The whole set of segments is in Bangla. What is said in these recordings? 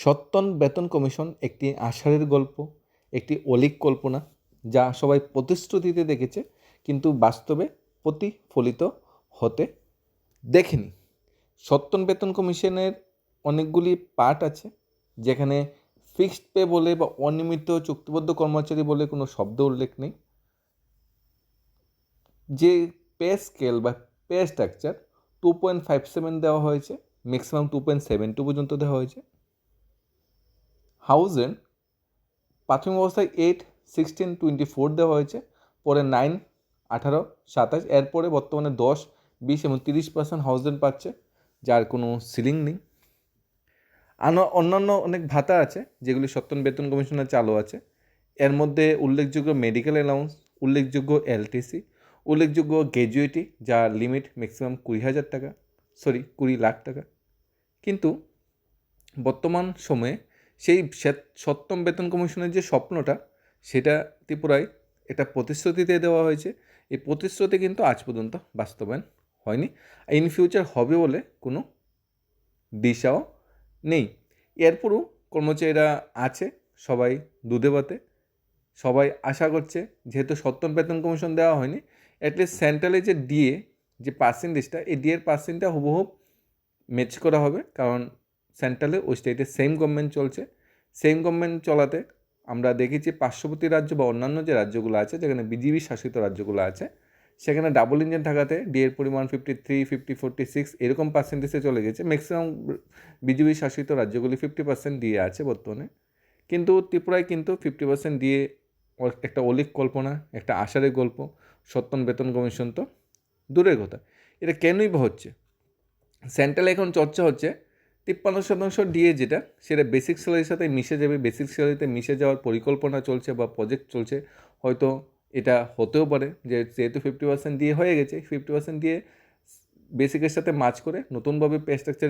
সত্তন বেতন কমিশন একটি আষাঢ়ের গল্প, একটি অলিক কল্পনা যা সবাই প্রতিশ্রুতিতে দেখেছে, কিন্তু বাস্তবে প্রতিফলিত হতে দেখেনি। সত্তন বেতন কমিশনের অনেকগুলি পার্ট আছে, যেখানে ফিক্সড পে বলে বা অনিয়মিত চুক্তিবদ্ধ কর্মচারী বলে কোনো শব্দ উল্লেখ নেই। যে পে স্কেল বা pay structure two point five seven দেওয়া হয়েছে, maximum two point seven two পর্যন্ত দেওয়া হয়েছে। হাউস রেন্ট প্রাথমিক অবস্থায় এইট সিক্সটিন টোয়েন্টি ফোর দেওয়া হয়েছে, পরে নাইন আঠারো, সাতাশ, এরপরে বর্তমানে দশ, বিশ এবং তিরিশ পার্সেন্ট হাউস রেন্ট পাচ্ছে, যার কোনো সিলিং নেই। অন্যান্য অনেক ভাতা আছে, যেগুলি সত্তন বেতন কমিশনের চালু আছে। এর মধ্যে উল্লেখযোগ্য মেডিকেল অ্যালাউন্স উল্লেখযোগ্য এলটিসি উল্লেখযোগ্য গ্র্যাজুয়েটি যার লিমিট ম্যাক্সিমাম কুড়ি হাজার টাকা সরি কুড়ি লাখ টাকা। কিন্তু বর্তমান সময়ে সেই সপ্তম বেতন কমিশনের যে স্বপ্নটা, সেটা ত্রিপুরায় এটা প্রতিশ্রুতিতে দেওয়া হয়েছে। এই প্রতিশ্রুতি কিন্তু আজ পর্যন্ত বাস্তবায়ন হয়নি। ইন ফিউচার হবে বলে কোনো দিশাও নেই। এরপরও কর্মচারীরা আছে, সবাই দুধে ভাতে সবাই আশা করছে, যেহেতু সত্তর বেতন কমিশন দেওয়া হয়নি অ্যাটলিস্ট সেন্ট্রালে যে ডিএ যে পার্সেন্টেজটা এই ডিএর পার্সেন্টটা হুবহু ম্যাচ করা হবে। কারণ সেন্ট্রালে ওই স্টেটে সেম গভর্নমেন্ট চলছে। সেম গভর্নমেন্ট চলাতে আমরা দেখেছি পার্শ্ববর্তী রাজ্য বা অন্যান্য যে রাজ্যগুলো আছে, যেখানে বিজেপি শাসিত রাজ্যগুলো আছে, সেখানে ডাবল ইঞ্জিন থাকাতে ডিএর পরিমাণ fifty three fifty forty six এরকম পার্সেন্টেজে চলে গেছে। ম্যাক্সিমাম বিজেপি শাসিত রাজ্যগুলি ফিফটি পার্সেন্ট দিয়ে আছে বর্তমানে। কিন্তু ত্রিপুরায় কিন্তু ফিফটি পার্সেন্ট দিয়ে একটা অলিক কল্পনা, একটা আশারের গল্প, সত্তন বেতন কমিশন তো দূরের কথা। এটা কেনই বা হচ্ছে? সেন্ট্রালে এখন চর্চা হচ্ছে তিপ্পান্ন শতাংশ ডিএ যেটা, সেটা বেসিক স্যালারির সাথে মিশে যাবে। বেসিক স্যালারিতে মিশে যাওয়ার পরিকল্পনা চলছে বা প্রজেক্ট চলছে। হয়তো এটা হতেও পারে যে যেহেতু ফিফটি পার্সেন্ট দিয়ে হয়ে গেছে ফিফটি পার্সেন্ট দিয়ে বেসিকের সাথে মাচ করে নতুনভাবে পে স্ট্রাকচার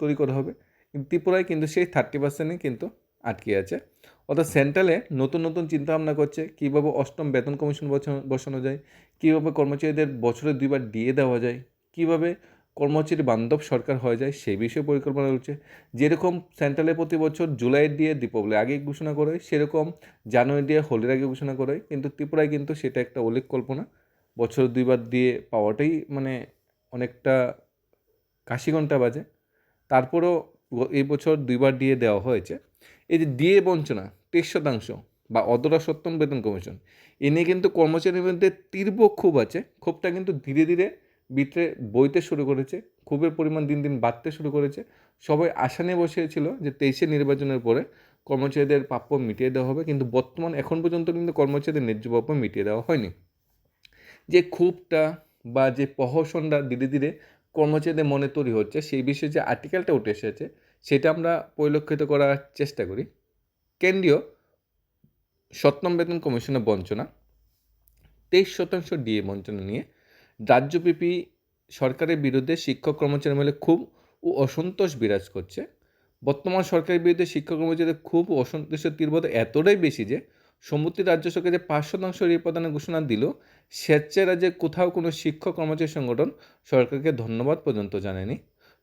তৈরি করা হবে। কিন্তু ত্রিপুরায় কিন্তু সেই থার্টি পার্সেন্টই কিন্তু আটকে আছে। অর্থাৎ সেন্ট্রালে নতুন নতুন চিন্তাভাবনা করছে, কীভাবে অষ্টম বেতন কমিশন বসানো যায়, কীভাবে কর্মচারীদের বছরে দুইবার ডিএ দেওয়া যায়, কীভাবে কর্মচারী বান্ধব সরকার হয়ে যায়, সেই বিষয়ে পরিকল্পনা রয়েছে যেরকম সেন্ট্রালে প্রতি বছর জুলাইয়ের দিয়ে দীপাবলি আগে ঘোষণা করে, সেরকম জানুয়ারি দিয়ে হোলির আগে ঘোষণা করে, কিন্তু ত্রিপুরায় কিন্তু সেটা একটা অলিক কল্পনা। বছর দুইবার দিয়ে পাওয়াটাই মানে অনেকটা কাশি ঘণ্টা বাজে। তারপরও এই বছর দুইবার দিয়ে দেওয়া হয়েছে। এই যে দিয়ে বঞ্চনা, তেইশ শতাংশ বা অদরা সত্তম বেতন কমিশন, এ নিয়ে কিন্তু কর্মচারীর মধ্যে তীব্র ক্ষোভ আছে। ক্ষোভটা কিন্তু ধীরে ধীরে বিতরে বইতে শুরু করেছে, ক্ষোভের পরিমাণ দিন দিন বাড়তে শুরু করেছে। সবাই আশা নিয়ে বসেছিল যে তেইশে নির্বাচনের পরে কর্মচারীদের প্রাপ্য মিটিয়ে দেওয়া হবে, কিন্তু বর্তমান, এখন পর্যন্ত কিন্তু কর্মচারীদের ন্যায্য প্রাপ্য মিটিয়ে দেওয়া হয়নি। যে ক্ষোভটা বা যে প্রহসনটা ধীরে ধীরে কর্মচারীদের মনে তৈরি হচ্ছে, সেই বিষয়ে যে আর্টিকেলটা উঠে এসেছে, সেটা আমরা পরিলক্ষিত করার চেষ্টা করি। কেন্দ্রীয় সপ্তম বেতন কমিশনের বঞ্চনা, তেইশ শতাংশ ডিএ বঞ্চনা নিয়ে রাজ্যব্যাপী সরকারের বিরুদ্ধে শিক্ষক কর্মচারী মিলে খুব ও অসন্তোষ বিরাজ করছে। বর্তমান সরকারের বিরুদ্ধে শিক্ষক কর্মচারীদের খুব অসন্তোষের তীব্রতা এতটাই বেশি যে, সম্মতি রাজ্য সরকার যে পাঁচ শতাংশ ঋণ প্রদানের ঘোষণা দিল, স্বেচ্ছায় রাজ্যে কোথাও কোনো শিক্ষক কর্মচারী সংগঠন সরকারকে ধন্যবাদ পর্যন্ত জানায়নি।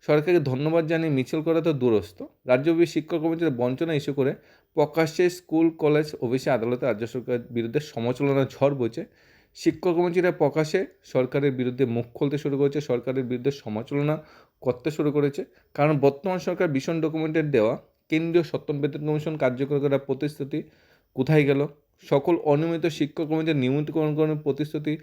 সরকারকে ধন্যবাদ জানিয়ে মিছিল করা তো দূরস্থ রাজ্যব্যাপী শিক্ষক কর্মচারী বঞ্চনা ইস্যু করে প্রকাশ্যে স্কুল, কলেজ, অফিসে আদালতে রাজ্য সরকারের বিরুদ্ধে সমালোচনার ঝড় বইছে। শিক্ষক কর্মচারীরা প্রকাশে সরকারের বিরুদ্ধে মুখ খুলতে শুরু করেছে, সরকারের বিরুদ্ধে সমালোচনা করতে শুরু করেছে। কারণ বর্তমান সরকার ভীষণ ডকুমেন্টের দেওয়া, কেন্দ্রীয় সত্তর বেতন কমিশন কার্যকর করার প্রতিশ্রুতি কোথায় গেল? সকল অনিয়মিত শিক্ষক কর্মচারী নিয়মিতকরণের প্রতিশ্রুতি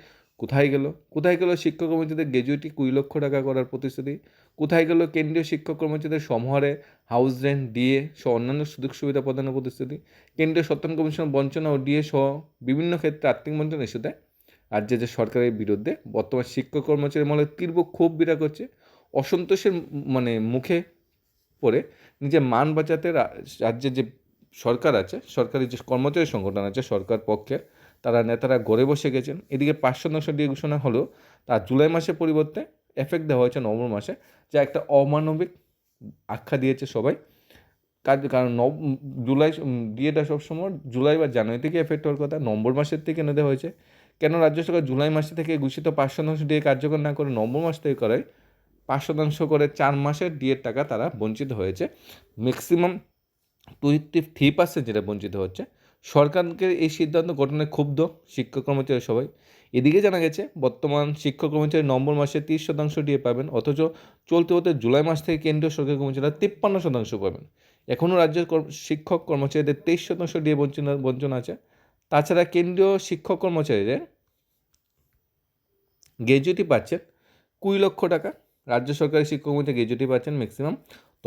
কোথায় গেল? কোথায় গেল শিক্ষক কর্মচারীদের গ্র্যাজুয়েটি কুড়ি লক্ষ টাকা করার প্রতিশ্রুতি? কোথায় গেল কেন্দ্রীয় শিক্ষক কর্মচারীদের সমহারে হাউস রেন্ট, ডিএ সহ অন্যান্য সুযোগ সুবিধা প্রদানের প্রতিশ্রুতি? কেন্দ্রীয় সত্তন কমিশন বঞ্চনা ও ডিএ সহ বিভিন্ন ক্ষেত্রে আর্থিক বঞ্চনা ইস্যু দেয় রাজ্যের যে সরকারের বিরুদ্ধে বর্তমান শিক্ষক কর্মচারী মনে তীব্র ক্ষোভ বিরাজ করছে অসন্তোষের মানে মুখে পড়ে নিজের মান বাঁচাতে রাজ্যের যে সরকার আছে, সরকারি যে কর্মচারী সংগঠন আছে, সরকার পক্ষের, তারা নেতারা গড়ে বসে গেছেন। এদিকে পাঁচ শতাংশ দিয়ে ঘোষণা হলেও তার জুলাই মাসের পরিবর্তে এফেক্ট দেওয়া হয়েছে নভেম্বর মাসে, যা একটা অমানবিক আখ্যা দিয়েছে সবাই। কাজ, কারণ নব, জুলাই ডিএটা সবসময় জুলাই বা জানুয়ারি থেকে এফেক্ট হওয়ার কথা, নভেম্বর মাসের থেকে এনে দেওয়া হয়েছে। কেন রাজ্য সরকার জুলাই মাসে থেকে ঘোষিত পাঁচ শতাংশ ডিএ কার্যকর না করে নভেম্বর মাস থেকে করায় পাঁচ শতাংশ করে চার মাসের ডিএর টাকা তারা বঞ্চিত হয়েছে। ম্যাক্সিমাম টোয়েন্টি থ্রি পার্সেন্ট যেটা বঞ্চিত হচ্ছে। সরকারকে এই সিদ্ধান্ত গঠনে ক্ষুব্ধ শিক্ষক কর্মচারী সবাই। এদিকে জানা গেছে, বর্তমান শিক্ষক কর্মচারী নম্বর মাসে তিরিশ শতাংশ দিয়ে পাবেন, অথচ চলতে হতে জুলাই মাস থেকে কেন্দ্রীয় সরকারি কর্মচারীরা তিপ্পান্ন শতাংশ পাবেন। এখনও রাজ্যের কর- শিক্ষক কর্মচারীদের তেইশ শতাংশ দিয়ে বঞ্চনা বঞ্চনা আছে। তাছাড়া কেন্দ্রীয় শিক্ষক কর্মচারীদের গ্র্যাজুয়েটি পাচ্ছেন কুড়ি লক্ষ টাকা, রাজ্য সরকারি শিক্ষক কর্মচারী গ্র্যাজুয়েটি পাচ্ছেন ম্যাক্সিমাম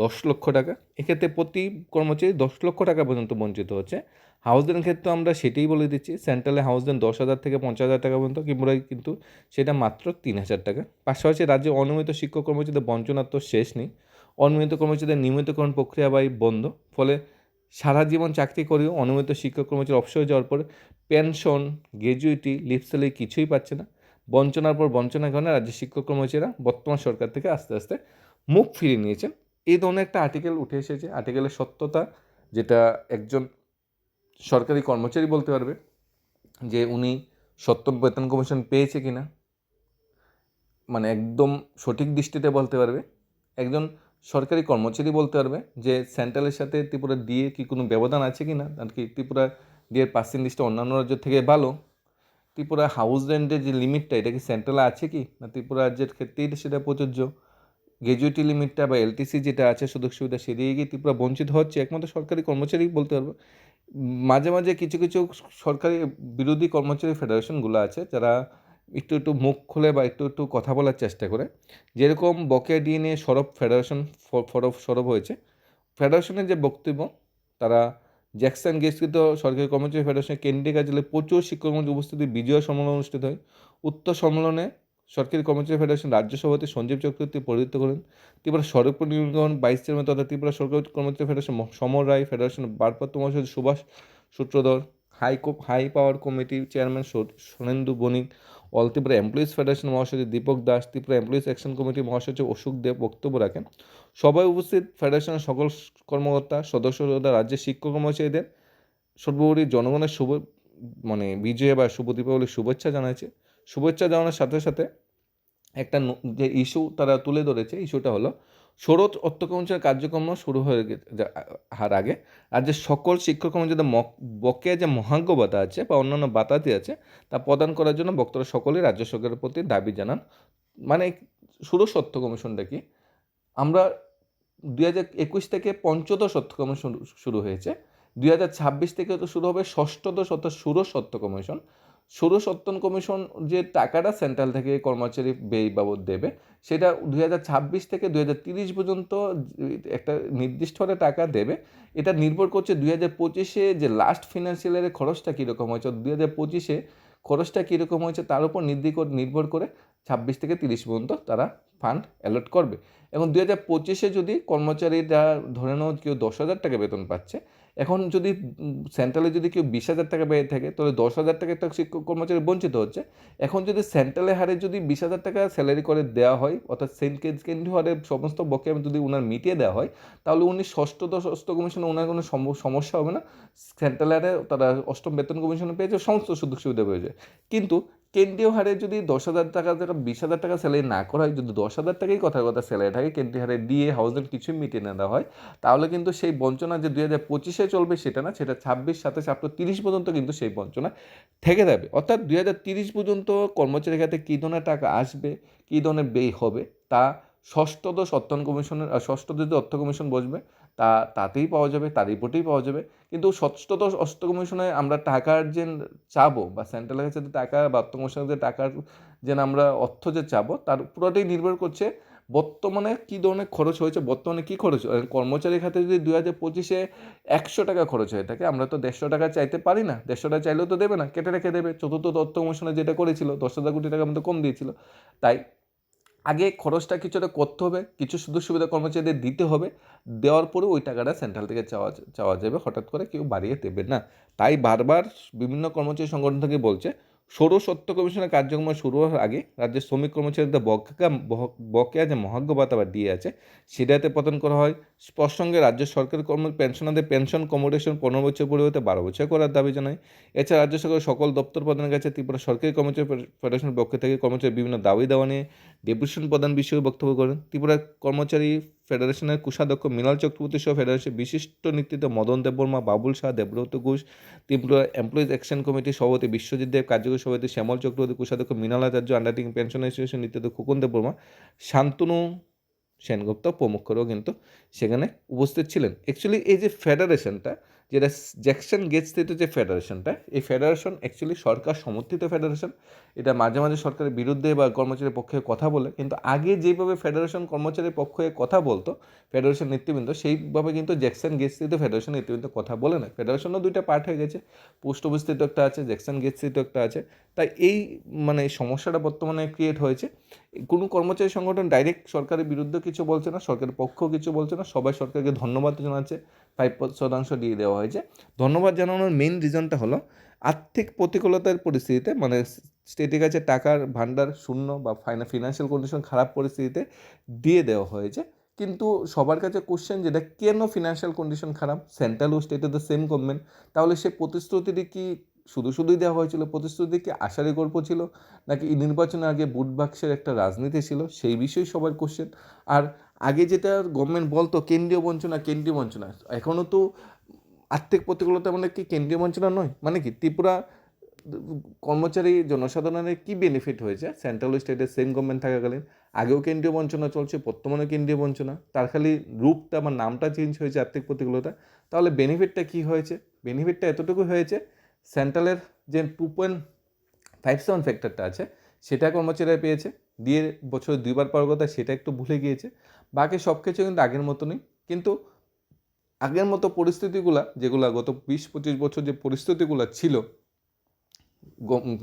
দশ লক্ষ টাকা। এক্ষেত্রে প্রতি কর্মচারী দশ লক্ষ টাকা পর্যন্ত বঞ্চিত হচ্ছে। হাউসদের ক্ষেত্রে আমরা সেটাই বলে দিচ্ছি সেন্ট্রালে হাউস দেন দশ হাজার থেকে পঞ্চাশ হাজার টাকা পর্যন্ত, কিংবা কিন্তু সেটা মাত্র তিন হাজার টাকা। পাশাপাশি রাজ্যে অনিয়মিত শিক্ষক কর্মচারীদের বঞ্চনার তো শেষ নেই। অনিয়মিত কর্মচারীদের নিয়মিতকরণ প্রক্রিয়া বাই বন্ধ, ফলে সারা জীবন চাকরি করেও অনিয়মিত শিক্ষক কর্মচারী অবসরে যাওয়ার পর পেনশন, গ্র্যাজুইটি লিভ স্যালারি কিছুই পাচ্ছে না। বঞ্চনার পর বঞ্চনার কারণে রাজ্যের শিক্ষক কর্মচারীরা বর্তমান সরকার থেকে আস্তে আস্তে মুখ ফিরিয়ে নিয়েছেন। এই ধরনের একটা আর্টিকেল উঠে এসেছে। আর্টিকেলের সত্যতা, যেটা একজন সরকারি কর্মচারী বলতে পারবে যে উনি সত্য বেতন কমিশন পেয়েছে কিনা মানে একদম সঠিক দৃষ্টিতে বলতে পারবে। একজন সরকারি কর্মচারী বলতে পারবে যে সেন্ট্রালের সাথে ত্রিপুরা দিয়ে কি কোনো ব্যবধান আছে কি না কি ত্রিপুরা ডিএর পার্সেন্টেজটা অন্যান্য রাজ্যের থেকে ভালো। ত্রিপুরা হাউস রেন্টের যে লিমিটটা এটা কি সেন্ট্রালে আছে কি? না ত্রিপুরা রাজ্যের ক্ষেত্রেই সেটা প্রযোজ্য? গ্র্যাজুয়েটি লিমিটটা বা এলটিসি যেটা আছে, সুযোগ সুবিধা সেদিকে গিয়ে ত্রিপুরা বঞ্চিত হচ্ছে? একমাত্র সরকারি কর্মচারী বলতে পারব। মাঝে মাঝে কিছু কিছু সরকারি বিরোধী কর্মচারী ফেডারেশনগুলো আছে, যারা একটু একটু মুখ খুলে বা একটু একটু কথা বলার চেষ্টা করে। যেরকম বকে নিয়ে সরব ফেডারেশন ফরব, সরব হয়েছে, ফেডারেশনের যে বক্তব্য, তারা জ্যাকসন গেস্কৃত সরকারি কর্মচারী ফেডারেশনের কেন্দ্রীয় কার্যালয়ে প্রচুর শিক্ষক কর্মচারী উপস্থিতি বিজয় সম্মেলন অনুষ্ঠিত হয়। উত্তর সম্মেলনে সরকারি কর্মচারী ফেডারেশন রাজ্য সভাপতি সঞ্জীব চক্রবর্তী পরিচিত করেন। ত্রিপুরা সড়ক নিগম ভাইস চেয়ারম্যান তথা ত্রিপুরা সরকারি কর্মচারী ফেডারেশন সমর রায় ফেডারেশন ভারপ্রাপ্ত মহাসচিব Subhash Sutradhar high co- high power committee chairman Sonendu Banik all Tripura employees federation মহাসচিব Dipak Das Tripura employees action committee মহাসচিব অশোক দেব বক্তব্য রাখেন। সবাই উপস্থিত ফেডারেশনের সকল কর্মকর্তা সদস্য তথা রাজ্যের শিক্ষক কর্মচারীদের সর্বোপরি জনগণের শুভ মানে বিজয় বা শুভ দীপাবলির শুভেচ্ছা জানাইছে। শুভেচ্ছা জানানোর সাথে সাথে একটা যে ইস্যু তারা তুলে ধরেছে ইস্যুটা হলো ষোড়শ অর্থ কর্মচারী কার্যক্রম শুরু হয়ে হার আগে। রাজ্যের সকল শিক্ষক কর্মচারীদের বকেয়া যে মহাজ্ঞ ভাতা আছে বা অন্যান্য ভাতাতি আছে, তা প্রদান করার জন্য বক্তারা সকলেই রাজ্য সরকারের প্রতি দাবি জানান। মানে ষোড়শ অর্থ কমিশনটা কি আমরা দুই হাজার একুশ থেকে পঞ্চদশ অর্থ কমিশন শুরু হয়েছে। দুই হাজার ছাব্বিশ থেকে তো শুরু হবে ষষ্ঠদশ অর্থাৎ ষোড়শ অর্থ কমিশন ষোড়শ অর্থন কমিশন যে টাকাটা সেন্ট্রাল থেকে কর্মচারী ব্যয় বাবদ দেবে, সেটা হাজার ছাব্বিশ থেকে দুই হাজার তিরিশ পর্যন্ত একটা নির্দিষ্ট হারে টাকা দেবে। এটা নির্ভর করছে দুই হাজার পঁচিশে যে লাস্ট ফিনান্সিয়াল ইয়ারের খরচটা কীরকম হয়েছে দুই হাজার পঁচিশে খরচটা কীরকম হয়েছে তার উপর নির্দি- নির্ভর করে ছাব্বিশ থেকে তিরিশ পর্যন্ত তারা ফান্ড অ্যালট করবে। এবং দুই হাজার পঁচিশে যদি কর্মচারীরা ধরে নাও কেউ দশ হাজার টাকা বেতন পাচ্ছে এখন যদি সেন্ট্রালে যদি কেউ বিশ হাজার টাকা পেয়ে থাকে, তাহলে দশ হাজার টাকা একটা শিক্ষক কর্মচারী বঞ্চিত হচ্ছে। এখন যদি সেন্ট্রালের হারে যদি বিশ হাজার টাকা স্যালারি করে দেওয়া হয়, অর্থাৎ কেন্দ্রীয় হারে সমস্ত বকেয়া যদি ওনার মিটিয়ে দেওয়া হয়, তাহলে উনি ষষ্ঠ দশ ষষ্ঠ কমিশনে ওনার কোনো সম- সমস্যা হবে না। সেন্ট্রাল হারে তারা অষ্টম বেতন কমিশনে পেয়েছে সমস্ত সুযোগ সুবিধা পেয়েছে কিন্তু কেন্দ্রীয় হারে যদি দশ হাজার টাকা থেকে বিশ হাজার টাকা স্যালারি না করা হয়, যদি দশ হাজার টাকাই কথার কথা স্যালারি থাকে, কেন্দ্রীয় হারে দিয়ে হাউসের কিছুই মিটিয়ে না দেওয়া হয়, তাহলে কিন্তু সেই বঞ্চনা যে দুই হাজার পঁচিশে চলবে সেটা না, সেটা ছাব্বিশ, সাতাশ আপনার তিরিশ পর্যন্ত কিন্তু সেই বঞ্চনা থেকে যাবে। অর্থাৎ দুই হাজার তিরিশ পর্যন্ত কর্মচারীর খাতে কী ধরনের টাকা আসবে, কী ধরনের ব্যয় হবে, তা ষষ্ঠদশ অর্থন কমিশনের, ষষ্ঠদশ অর্থ কমিশন বসবে তা, তাতেই পাওয়া যাবে, তার রিপোর্টেই পাওয়া যাবে। কিন্তু ষষ্ঠদশ অর্থ কমিশনে আমরা টাকার যে চাবো বা সেন্ট্রালের কাছে টাকা বা অর্থ কমিশনের যে টাকার যে আমরা অর্থ যে চাবো, তার পুরোটাই নির্ভর করছে বর্তমানে কী ধরনের খরচ হয়েছে, বর্তমানে কী খরচ হয়? কর্মচারী খাতে যদি দুই হাজার পঁচিশে একশো টাকা খরচ হয়ে থাকে, আমরা তো দেড়শো টাকা চাইতে পারি না। দেড়শো টাকা চাইলেও তো দেবে না, কেটে রেখে দেবে। চতুর্থ তথ্য কমিশনে যেটা করেছিল, দশ হাজার কোটি টাকা মতো কম দিয়েছিল। তাই আগে খরচটা কিছুটা করতে হবে, কিছু সুযোগ সুবিধা কর্মচারীদের দিতে হবে, দেওয়ার পরে ওই টাকাটা সেন্ট্রাল থেকে চাওয়া চাওয়া যাবে, হঠাৎ করে কেউ বাড়িয়ে দেবে না। তাই বারবার বিভিন্ন কর্মচারী সংগঠন থেকে বলছে সৌর সত্য কমিশনের কার্যক্রম শুরু হওয়ার আগে রাজ্যের শ্রমিক কর্মচারীদের বকেয়া বকেয়া যে মহাজ্ঞ ভাতা বা দিয়ে আছে, সেটাতে প্রদান করা হয়। প্রসঙ্গে রাজ্য সরকারি কর্ম, পেনশনারদের পেনশন কমোডেশন পনেরো বছর পরিবর্তে বারো বছর করার দাবি জানায়। এছাড়া রাজ্য সরকারের সকল দপ্তর প্রদানের কাছে ত্রিপুরা সরকারি কর্মচারী ফেডারেশনের পক্ষ থেকে কর্মচারী বিভিন্ন দাবি দেওয়া নিয়ে ডেপুটেশন প্রদান বিষয়ে বক্তব্য করেন। ত্রিপুরা কর্মচারী ফেডারেশনের কোষাধ্যক্ষ মিনাল চক্রবর্তী সহ ফেডারেশনের বিশিষ্ট নেতৃত্ব মদন দেববর্মা, বাবুল শাহ, দেবব্রত ঘোষ ত্রিপুরা এমপ্লয়িজ অ্যাকশন কমিটির সভাপতি বিশ্বজিৎ দেব, কার্যকরী সভাপতি শ্যামল চক্রবর্তী, কোষাধ্যক্ষ মিনাল আচার্য আন্ডারটেকিং পেনশন অ্যাসোসিয়েশন নেতৃত্ব খোকন দেববর্মা, শান্তনু সেনগুপ্ত প্রমুখরাও কিন্তু সেখানে উপস্থিত ছিলেন। অ্যাকচুয়ালি এই যে ফেডারেশনটা যেটা জ্যাকসন গেট স্থিত যে ফেডারেশনটা, এই ফেডারেশন অ্যাকচুয়ালি সরকার সমর্থিত ফেডারেশন। এটা মাঝে মাঝে সরকারের বিরুদ্ধে বা কর্মচারীর পক্ষে কথা বলে, কিন্তু আগে যেভাবে ফেডারেশন কর্মচারীর পক্ষে কথা বলতো, ফেডারেশন নেতৃবৃন্দ, সেইভাবে কিন্তু জ্যাকসন গেট স্থিত ফেডারেশন নেতৃবৃন্দ কথা বলে না। ফেডারেশনও দুইটা পার্ট হয়ে গেছে, পোস্ট অফিস স্থিত একটা আছে, জ্যাকসন গেট স্থিত একটা আছে। তাই এই মানে সমস্যাটা বর্তমানে ক্রিয়েট হয়েছে। কোনো কর্মচারী সংগঠন ডাইরেক্ট সরকারের বিরুদ্ধে কিছু বলছে না, সরকারের পক্ষও কিছু বলছে না, সবাই সরকারকে ধন্যবাদ জানাচ্ছে ফাইভ শতাংশ দিয়ে দেওয়া হয়েছে ধন্যবাদ জানানোর মেন রিজনটা হলো আর্থিক প্রতিকূলতার পরিস্থিতিতে মানে স্টেটের কাছে টাকার ভান্ডার শূন্য বা ফাইনা ফিনান্সিয়াল কন্ডিশন খারাপ পরিস্থিতিতে দিয়ে দেওয়া হয়েছে। কিন্তু সবার কাছে কোশ্চেন যেটা, কেন ফিনান্সিয়াল কন্ডিশন খারাপ? সেন্ট্রাল ও স্টেটে দ্য সেম গভর্নমেন্ট তাহলে সে প্রতিশ্রুতিটি কি শুধু শুধুই দেওয়া হয়েছিল? প্রতিশ্রুতি কি আশারই গল্প ছিল? নাকি নির্বাচনের আগে বুট বাক্সের একটা রাজনীতি ছিল? সেই বিষয়ে সবার কোশ্চেন আর আগে যেটা গভর্নমেন্ট বলতো, কেন্দ্রীয় বঞ্চনা কেন্দ্রীয় বঞ্চনা। এখনও তো আর্থিক প্রতিকূলতা মানে কি কেন্দ্রীয় বঞ্চনা নয়? মানে কি ত্রিপুরা কর্মচারী জনসাধারণের কি বেনিফিট হয়েছে? সেন্ট্রাল স্টেটের সেম গভর্নমেন্ট থাকাকালীন। আগেও কেন্দ্রীয় বঞ্চনা চলছে বর্তমানে কেন্দ্রীয় বঞ্চনা তার খালি রূপটা বা নামটা চেঞ্জ হয়েছে আর্থিক প্রতিকূলতা। তাহলে বেনিফিটটা কী হয়েছে? বেনিফিটটা এতটুকু হয়েছে সেন্ট্রালের যে টু পয়েন্ট ফাইভ সেভেন ফ্যাক্টরটা আছে, সেটা কর্মচারীরা পেয়েছে। দিয়ে বছর দুইবার পাওয়ার কথা, সেটা একটু ভুলে গিয়েছে। বাকি সব কিছু কিন্তু আগের মতনই। কিন্তু আগের মতো পরিস্থিতিগুলা, যেগুলো গত বিশ, পঁচিশ বছর যে পরিস্থিতিগুলো ছিল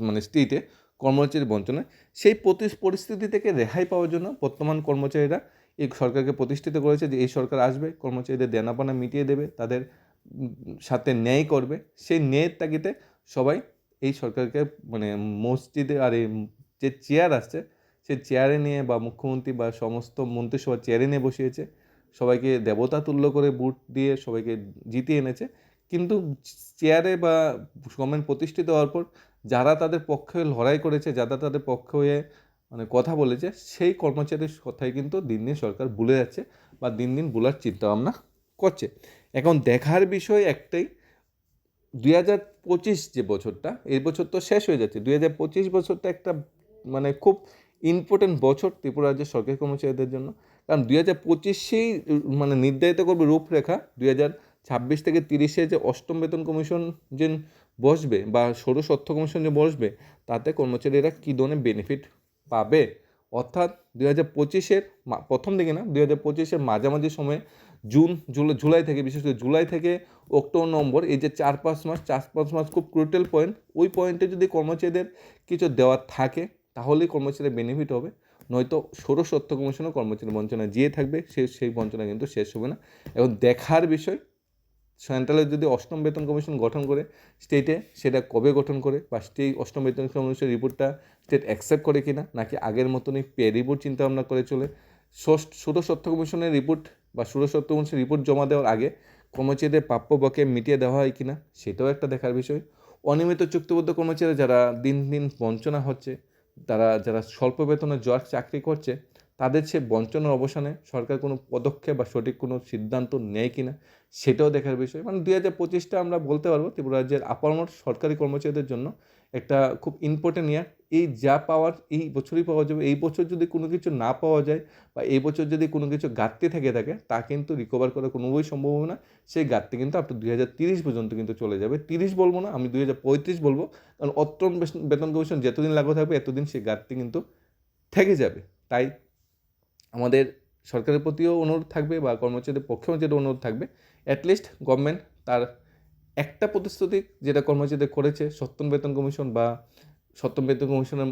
মানে স্টেটে কর্মচারী বঞ্চনায়, সেই পরিস্থিতি থেকে রেহাই পাওয়ার জন্য বর্তমান কর্মচারীরা এই সরকারকে প্রতিষ্ঠিত করেছে যে এই সরকার আসবে, কর্মচারীদের দেনাপানা মিটিয়ে দেবে, তাদের সাথে ন্যায় করবে। সেই ন্যায়ের তাগিতে সবাই এই সরকারকে মানে মসজিদে, আর এই যে চেয়ার আসছে সে চেয়ারে নিয়ে বা মুখ্যমন্ত্রী বা সমস্ত মন্ত্রিসভা চেয়ারে নিয়ে বসিয়েছে। সবাইকে দেবতা তুল্য করে বুট দিয়ে সবাইকে জিতিয়ে এনেছে। কিন্তু চেয়ারে বা গভর্নমেন্ট প্রতিষ্ঠিত হওয়ার পর যারা তাদের পক্ষে লড়াই করেছে, যারা তাদের পক্ষে হয়ে মানে কথা বলেছে, সেই কর্মচারীর কথাই কিন্তু দিন দিন সরকার ভুলে যাচ্ছে বা দিন দিন ভুলার চিন্তাভাবনা করছে। এখন দেখার বিষয় একটাই, দুই হাজার পঁচিশ যে বছরটা, এই বছর তো শেষ হয়ে যাচ্ছে। দুই হাজার পঁচিশ বছরটা একটা মানে খুব ইম্পর্টেন্ট বছর ত্রিপুরা রাজ্যের সরকারি কর্মচারীদের জন্য। কারণ দুই হাজার পঁচিশেই মানে নির্ধারিত করবে রূপরেখা, দুই হাজার ছাব্বিশ থেকে তিরিশে যে অষ্টম বেতন কমিশন যে বসবে বা ষোড়শ অর্থ কমিশন যে বসবে, তাতে কর্মচারীরা কী ধরনের বেনিফিট পাবে? অর্থাৎ দুই হাজার পঁচিশের প্রথম দিকে না, দুই হাজার পঁচিশের মাঝামাঝি সময়ে জুন, জুলাই জুলাই থেকে, বিশেষ করে জুলাই থেকে অক্টোবর, নভেম্বর, এই যে চার পাঁচ মাস, চার পাঁচ মাস খুব ক্রুটেল পয়েন্ট ওই পয়েন্টে যদি কর্মচারীদের কিছু দেওয়ার থাকে, তাহলেই কর্মচারীর বেনিফিট হবে। নয়তো ষোড়শ অর্থ কমিশনও কর্মচারী বঞ্চনা যেয়ে থাকবে, সে, সেই বঞ্চনা কিন্তু শেষ হবে না। এবং দেখার বিষয়, সেন্ট্রালে যদি অষ্টম বেতন কমিশন গঠন করে স্টেটে, সেটা কবে গঠন করে বা স্টেট অষ্টম বেতন কমিশনের রিপোর্টটা স্টেট অ্যাকসেপ্ট করে কিনা, নাকি আগের মতনই পে রিপোর্ট চিন্তাভাবনা করে চলে? ষষ্ঠ, ষোড়শ অর্থ কমিশনের রিপোর্ট বা ষোড়শ অর্থ কমিশনের রিপোর্ট জমা দেওয়ার আগে কর্মচারীদের প্রাপ্য বকে মিটিয়ে দেওয়া হয় কিনা, সেটাও একটা দেখার বিষয়। অনিয়মিত চুক্তিবদ্ধ কর্মচারী যারা দিন দিন বঞ্চনা হচ্ছে তারা যারা স্বল্প বেতনে জজ চাকরি করছে, তাদের সে বঞ্চনার অবসানে সরকার কোনো পদক্ষেপ বা সঠিক কোনো সিদ্ধান্ত নেয় কি না সেটাও দেখার বিষয়। মানে দু হাজার পঁচিশটা আমরা বলতে পারব ত্রিপুরা রাজ্যের আপামর সরকারি কর্মচারীদের জন্য একটা খুব ইম্পর্টেন্ট ইয়ার এই যা পাওয়ার, এই বছরই পাওয়া যাবে। এই বছর যদি কোনো কিছু না পাওয়া যায় বা এই বছর যদি কোনো কিছু ঘাটতি থেকে থাকে, তা কিন্তু রিকভার করা কোনোভাবেই সম্ভব হবে না। সেই ঘাটতি কিন্তু আপনার দুই হাজার তিরিশ পর্যন্ত কিন্তু চলে যাবে। তিরিশ বলব না, আমি দুই হাজার পঁয়ত্রিশ বলব। কারণ অত্তম বেতন কমিশন যতদিন লাগু থাকবে, এতদিন সেই ঘাটতি কিন্তু থেকে যাবে। তাই আমাদের সরকারের প্রতিও অনুরোধ থাকবে বা কর্মচারীদের পক্ষেও যেটা অনুরোধ থাকবে অ্যাটলিস্ট গভর্নমেন্ট তার একটা প্রতিশ্রুতি যেটা কর্মচারীদের করেছে সত্যম বেতন কমিশন বা সত্যম বেতন কমিশনের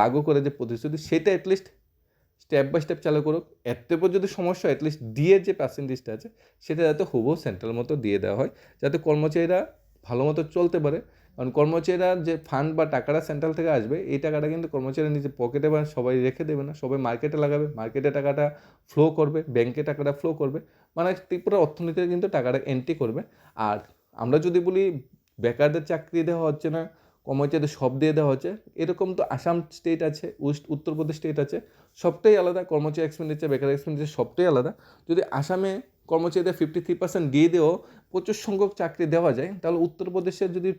লাগু করে যে প্রতিশ্রুতি, সেটা অ্যাটলিস্ট স্টেপ বাই স্টেপ চালু করুক। এর পর যদি সমস্যা হয় অ্যাটলিস্ট দিয়ে যে পার্সেন্টেজটা আছে, সেটা যাতে হুবহু সেন্ট্রাল মতো দিয়ে দেওয়া হয়, যাতে কর্মচারীরা ভালো মতো চলতে পারে। কারণ কর্মচারীরা যে ফান্ড বা টাকাটা সেন্ট্রাল থেকে আসবে, এই টাকাটা কিন্তু কর্মচারী নিজে পকেটে বা সবাই রেখে দেবে না। সবাই মার্কেটে লাগাবে মার্কেটে টাকাটা ফ্লো করবে ব্যাংকে টাকাটা ফ্লো করবে। মানে ত্রিপুরা অর্থনীতিতে কিন্তু টাকাটা এন্ট্রি করবে। আর আমরা যদি বলি বেকারদের চাকরি দেওয়া হচ্ছে না, কর্মচারীদের সব দিয়ে দেওয়া হচ্ছে, এরকম তো আসাম স্টেট আছে ওয়েস্ট উত্তরপ্রদেশ স্টেট আছে, সবটাই আলাদা, কর্মচারী এক্সপেন্ডিচার বেকার এক্সপেন্ডিচার সবটাই আলাদা। যদি আসামে কর্মচারীদের ফিফটি থ্রি পার্সেন্ট দিয়ে দিয়েও প্রচুর সংখ্যক চাকরি দেওয়া যায়, তাহলে উত্তরপ্রদেশে যদি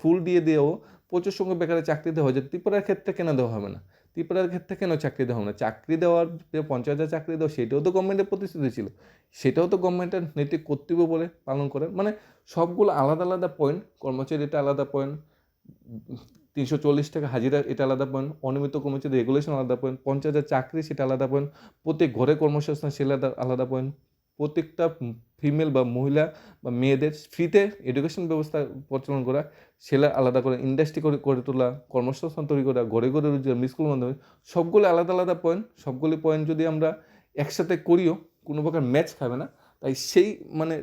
ফুল দিয়ে দিয়েও প্রচুর সংখ্যক বেকারের চাকরি দেওয়া যায়, ত্রিপুরার ক্ষেত্রে কেন দেওয়া হবে না? ত্রিপুরার ক্ষেত্রে কেন চাকরি দেওয়া হবে না? চাকরি দেওয়ার যে হাজার চাকরি দেওয়া, সেটাও তো গভর্নমেন্টের প্রতিশ্রুতি ছিল। সেটাও তো গভর্নমেন্টের নৈতিক কর্তব্য বলে পালন করে মানে সবগুলো আলাদা আলাদা পয়েন্ট কর্মচারী এটা আলাদা পয়েন্ট তিনশো চল্লিশ টাকা হাজিরা এটা আলাদা পয়েন্ট অনিয়মিত কর্মচারী রেগুলেশন আলাদা পয়েন্ট পঞ্চাশ হাজার চাকরি সেটা আলাদা পয়েন্ট প্রত্যেক ঘরে কর্মসংস্থান সেটা আলাদা পয়েন্ট প্রত্যেকটা ফিমেল বা মহিলা বা মেয়েদের ফ্রিতে এডুকেশন ব্যবস্থা প্রচলন করা সেটা আলাদা করে ইন্ডাস্ট্রি করে করে তোলা, কর্মসংস্থান তৈরি করা, ঘরে ঘরে রোজগার স্কুল মাধ্যমে, সবগুলো আলাদা আলাদা পয়েন্ট সবগুলি পয়েন্ট যদি আমরা একসাথে করিও, কোনো প্রকার ম্যাচ খাবে না, তাই সেই মানে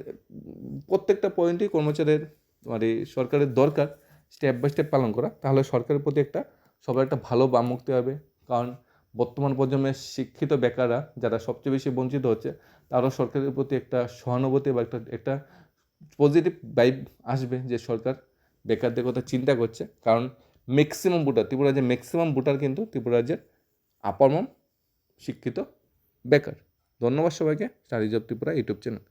প্রত্যেকটা পয়েন্টই কর্মচারীর মানে সরকারের দরকার স্টেপ বাই স্টেপ পালন করা। তাহলে সরকারের প্রতি একটা, সবার একটা ভালো বাম মুক্তি হবে। কারণ বর্তমান প্রজন্মের শিক্ষিত বেকাররা, যারা সবচেয়ে বেশি বঞ্চিত হচ্ছে তারাও সরকারের প্রতি একটা সহানুভূতি বা একটা একটা পজিটিভ ভাইব আসবে যে সরকার বেকারদের কথা চিন্তা করছে। কারণ ম্যাক্সিমাম ভোটার, ত্রিপুরা রাজ্যের ম্যাক্সিমাম ভোটার কিন্তু ত্রিপুরা রাজ্যের আপামম শিক্ষিত বেকার। ধন্যবাদ সবাইকে। Studies of Tripura YouTube channel.